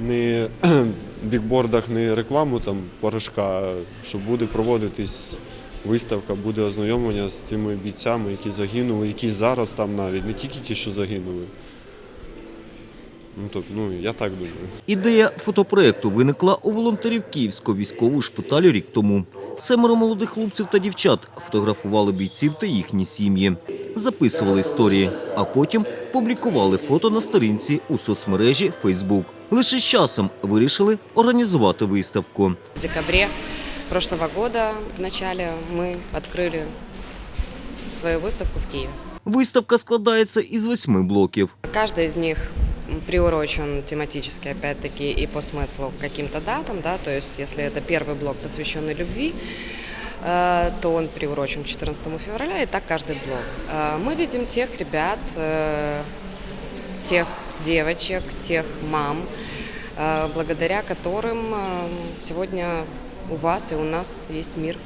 не бікбордах не рекламу там порошка, що буде проводитись виставка, буде ознайомлення з цими бійцями, які загинули, які зараз там навіть, не тільки ті, що загинули. Ну, тобто, ну я так думаю. Ідея фотопроекту виникла у волонтерів Київського військового шпиталю рік тому. Семеро молодих хлопців та дівчат фотографували бійців та їхні сім'ї, записували історії, а потім публікували фото на сторінці у соцмережі Facebook. Лише з часом вирішили організувати виставку. В декабре прошлого года в начале мы открыли свою выставку в Киеве. Виставка складається із восьми блоків. Каждый из них приурочен тематически, опять-таки, и по смыслу к каким-то датам, да, то есть если это первый блок, посвященный любви, э, то он приурочен к 14 февраля, и так каждый блок. Э, Мы видим тех ребят, э, тех девочек, тех мам, э, благодаря которым э, сегодня у вас и у нас есть мир.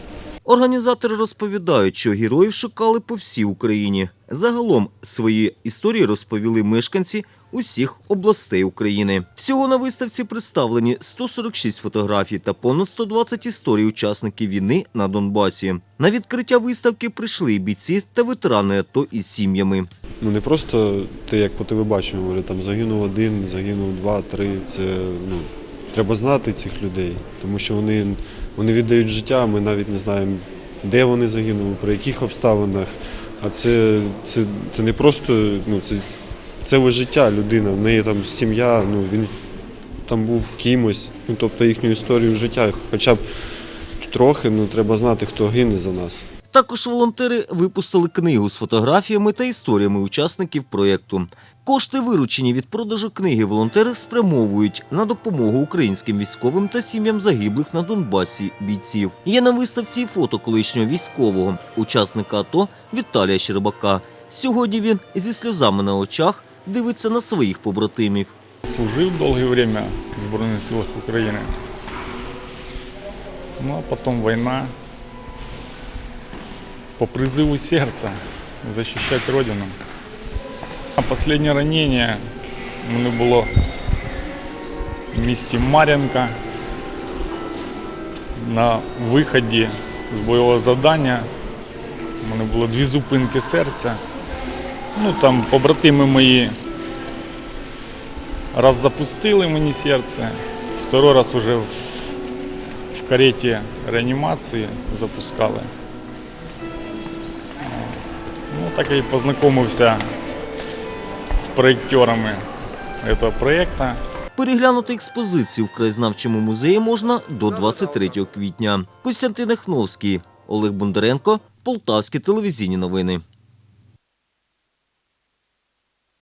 Організатори розповідають, що героїв шукали по всій Україні. Загалом свої історії розповіли мешканці усіх областей України. Всього на виставці представлені 146 фотографій та понад 120 історій учасників війни на Донбасі. На відкриття виставки прийшли і бійці та ветерани АТО із сім'ями. Ну не просто те, як по телебаченню там загинув один, загинув два, три. Це ну треба знати цих людей, тому що вони, вони віддають життя. Ми навіть не знаємо, де вони загинули, при яких обставинах. А це, це, це не просто ну, це ціле життя людина. В неї там сім'я, ну він там був кимось. Ну тобто їхню історію життя, хоча б трохи, ну треба знати, хто гине за нас. Також волонтери випустили книгу з фотографіями та історіями учасників проєкту. Кошти, виручені від продажу книги, волонтери спрямовують на допомогу українським військовим та сім'ям загиблих на Донбасі бійців. Є на виставці фото колишнього військового, учасника АТО Віталія Щербака. Сьогодні він зі сльозами на очах дивиться на своїх побратимів. Служив довге время в Збройних силах України. Ну а потім війна. По призиву серця захищати Родину. А останнє ранення мене було в місті Мар'янка на виході з бойового завдання. У мене було дві зупинки серця. Ну там побратими мої Раз запустили мені серце, второй раз уже в, в кареті реанімації запускали. Так і познайомився з проєктерами цього проєкту. Переглянути експозицію в краєзнавчому музеї можна до 23 квітня. Костянтин Ехновський, Олег Бондаренко, Полтавські телевізійні новини.